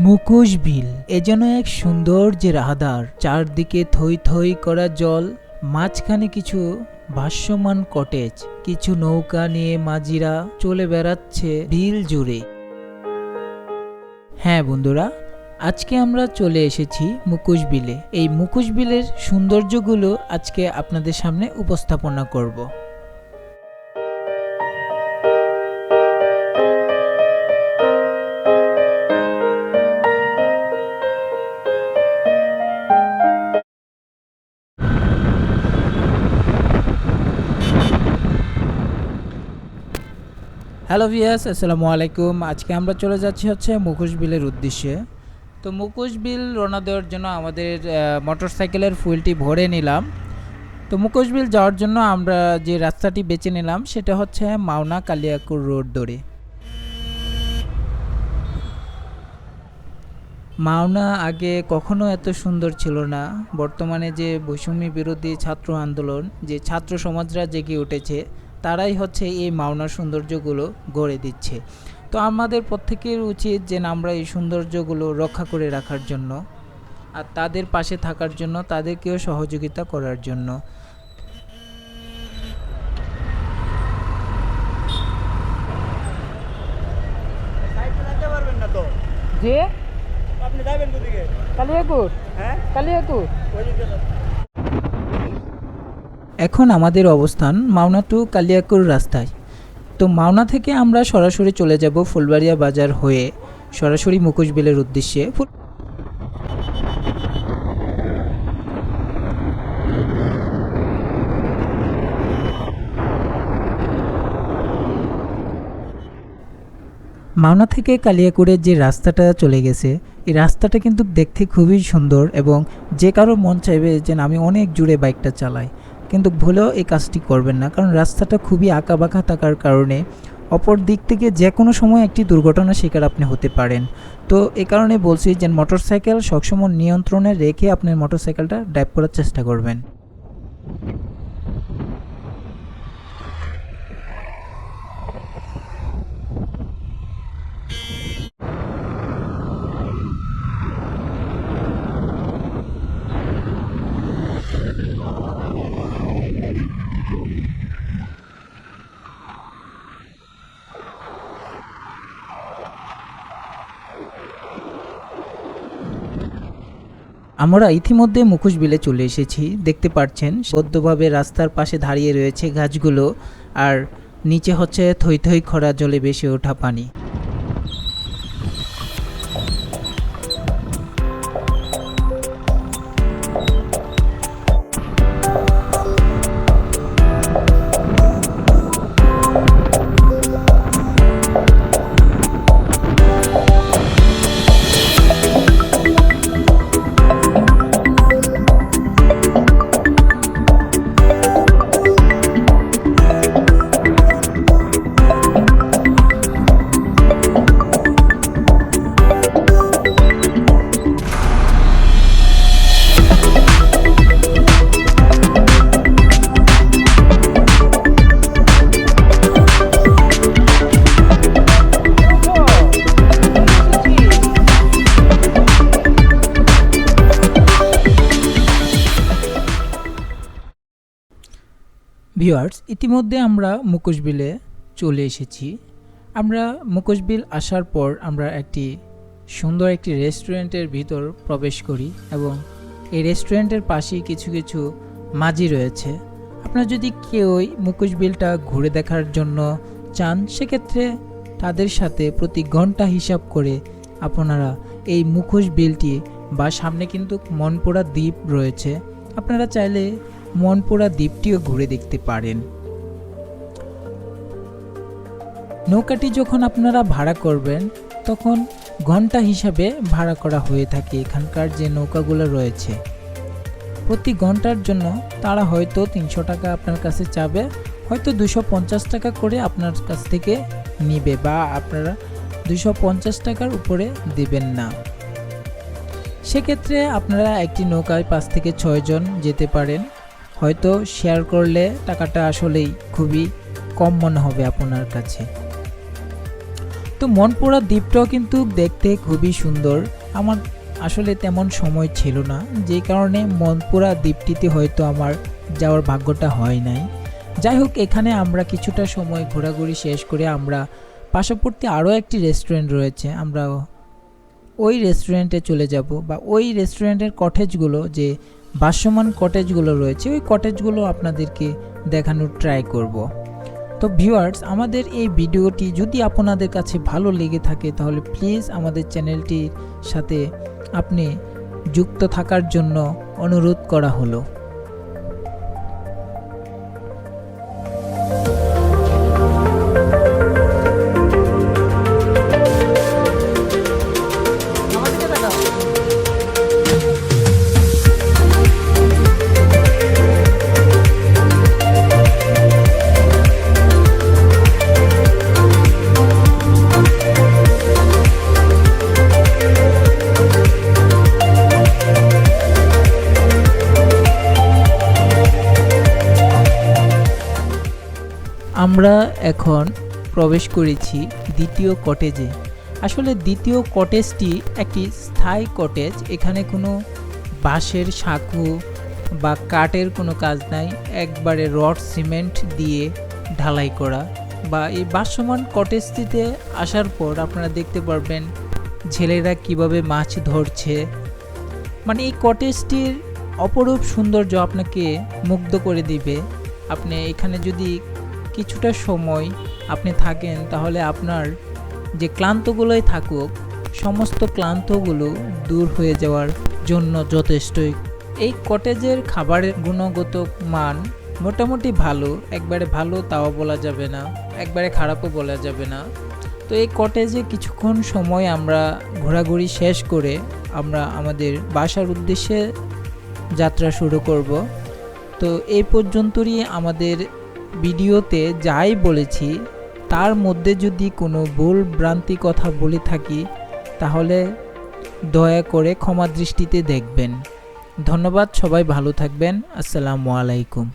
মুখোশ বিল। এ যেন এক সুন্দর যে রাহাদার চারদিকে থই থই করা জল, মাঝখানে কিছু ভাষ্যমান কটেজ, কিছু নৌকা নিয়ে মাঝিরা চলে বেড়াচ্ছে বিল জুড়ে। হ্যাঁ বন্ধুরা, আজকে আমরা চলে এসেছি মুখোশ বিলে। এই মুখোশ বিলের সৌন্দর্যগুলো আজকে আপনাদের সামনে উপস্থাপনা করব। হ্যালো ভিয়াস আসসালামু আলাইকুম। আজকে আমরা চলে যাচ্ছি হচ্ছে মুখোশ বিলের উদ্দেশ্যে। তো মুখোশ বিল রওনা দেওয়ার জন্য আমাদের মোটর সাইকেলের ফুয়েলটি ভরে নিলাম। তো মুখোশ বিল যাওয়ার জন্য আমরা যে রাস্তাটি বেছে নিলাম, সেটা হচ্ছে মাওনা কালিয়াকুর রোড ধরে। মাওনা আগে কখনো এত সুন্দর ছিল না। বর্তমানে যে বৈষম্য বিরোধী ছাত্র আন্দোলন, যে ছাত্র সমাজরা জেগে উঠেছে তারাই হচ্ছে এই মাওনার সৌন্দর্যগুলো গড়ে দিচ্ছে। তো আমাদের প্রত্যেকের উচিত যে না আমরা এই সৌন্দর্যগুলো রক্ষা করে রাখার জন্য আর তাদের পাশে থাকার জন্য তাদেরকেও সহযোগিতা করার জন্য। যে আপনি যাবেন কোদিকে কালিয়াকুর হ্যাঁ? কালিয়াকুর যান। এখন আমাদের অবস্থান মাওনা টু কালিয়াকুর রাস্তায়। তো মাওনা থেকে আমরা সরাসরি চলে যাব ফুলবাড়িয়া বাজার হয়ে সরাসরি মুখোশ বিলের উদ্দেশ্যে। মাওনা থেকে কালিয়াকুড়ের যে রাস্তাটা চলে গেছে, এই রাস্তাটা কিন্তু দেখতে খুবই সুন্দর এবং যে কারও মন চাইবে যেন আমি অনেক জুড়ে বাইকটা চালাই। কিন্তু ভুলেও এই কাজটি করবেন না, কারণ রাস্তাটা খুবই আঁকাবাঁকা থাকার কারণে অপর দিক থেকে যে কোনো সময় একটি দুর্ঘটনার শিকার আপনি হতে পারেন। তো এ কারণে বলছি যে মোটরসাইকেল সবসময় নিয়ন্ত্রণে রেখে আপনি মোটরসাইকেলটা ড্রাইভ করার চেষ্টা করবেন। আমরা ইতিমধ্যে মুখোশ বিলে চলে এসেছি। দেখতে পাচ্ছেন সদ্যভাবে রাস্তার পাশে দাঁড়িয়ে রয়েছে গাছগুলো, আর নিচে হচ্ছে থই থই খরা জলে বেশি ওঠা পানি। ভিউয়ার্স ইতিমধ্যে আমরা মুখোশবিলে চলে এসেছি। আমরা মুখোশবিল আসার পর আমরা একটি সুন্দর একটি রেস্টুরেন্টের ভিতর প্রবেশ করি এবং এই রেস্টুরেন্টের পাশেই কিছু কিছু মাঝি রয়েছে। আপনারা যদি কেউই মুখোশবিলটা ঘুরে দেখার জন্য চান, সেক্ষেত্রে তাদের সাথে প্রতি ঘণ্টা হিসাব করে আপনারা এই মুখোশ বিলটি বা সামনে কিন্তু মনপোড়া দ্বীপ রয়েছে। আপনারা চাইলে মনপুরা দ্বীপটিও ঘুরে দেখতে পারেন। নৌকাটি যখন আপনারা ভাড়া করবেন, তখন ঘণ্টা হিসাবে ভাড়া করা হয়ে থাকে এখানকার যে নৌকাগুলো রয়েছে। প্রতি ঘণ্টার জন্য তারা হয়তো তিনশো টাকা আপনার কাছে চাবে, হয়তো দুশো পঞ্চাশ টাকা করে আপনার কাছ থেকে নিবে বা আপনারা দুশো পঞ্চাশ টাকার উপরে দেবেন না। সেক্ষেত্রে আপনারা একটি নৌকায় পাঁচ থেকে ছয়জন যেতে পারেন। হয়তো শেয়ার করলে টাকাটা আসলেই খুবই কম মনে হবে আপনার কাছে। তো মনপুরা দ্বীপটাও কিন্তু দেখতে খুবই সুন্দর। আমার আসলে তেমন সময় ছিল না, যে কারণে মনপুরা দ্বীপটিতে হয়তো আমার যাওয়ার ভাগ্যটা হয় নাই। যাই হোক, এখানে আমরা কিছুটা সময় ঘোরাঘুরি শেষ করে আমরা পার্শ্ববর্তী আরও একটি রেস্টুরেন্ট রয়েছে, আমরা ওই রেস্টুরেন্টে চলে যাব বা ওই রেস্টুরেন্টের কটেজগুলো যে ভাসমান কটেজগুলো রয়েছে, ওই কটেজগুলো আপনাদেরকে দেখানোর ট্রাই করব। তো ভিউয়ার্স আমাদের এই ভিডিওটি যদি আপনাদের কাছে ভালো লেগে থাকে, তাহলে প্লিজ আমাদের চ্যানেলটির সাথে আপনি যুক্ত থাকার জন্য অনুরোধ করা হলো। আমরা এখন প্রবেশ করেছি দ্বিতীয় কটেজে আসলে দ্বিতীয় কটেজটি একটি স্থায়ী কটেজ এখানে কোনো বাঁশের সাঁকু বা কাঠের কোনো কাজ নাই, একবারে রড, সিমেন্ট দিয়ে ঢালাই করা। বা এই বাসমান কটেজটিতে আসার পর আপনারা দেখতে পারবেন ছেলেরা কীভাবে মাছ ধরছে। মানে এই কটেজটির অপরূপ সৌন্দর্য আপনাকে মুগ্ধ করে দিবে। আপনি এখানে যদি কিছুটা সময় আপনি থাকেন, তাহলে আপনার যে ক্লান্তগুলোই থাকুক, সমস্ত ক্লান্তগুলো দূর হয়ে যাওয়ার জন্য যথেষ্টই। এই কটেজের খাবারের গুণগত মান মোটামুটি ভালো, একবারে ভালো তাও বলা যাবে না, একবারে খারাপও বলা যাবে না। তো এই কটেজে কিছুক্ষণ সময় আমরা ঘোরাঘুরি শেষ করে আমরা আমাদের বাসার উদ্দেশ্যে যাত্রা শুরু করব। তো এই পর্যন্তই আমাদের ভিডিওতে যাই বলেছি, তার মধ্যে যদি কোনো ভুল ভ্রান্তি কথা বলে থাকি, তাহলে দয়া করে ক্ষমা দৃষ্টিতে দেখবেন। ধন্যবাদ, সবাই ভালো থাকবেন। আসসালামু আলাইকুম।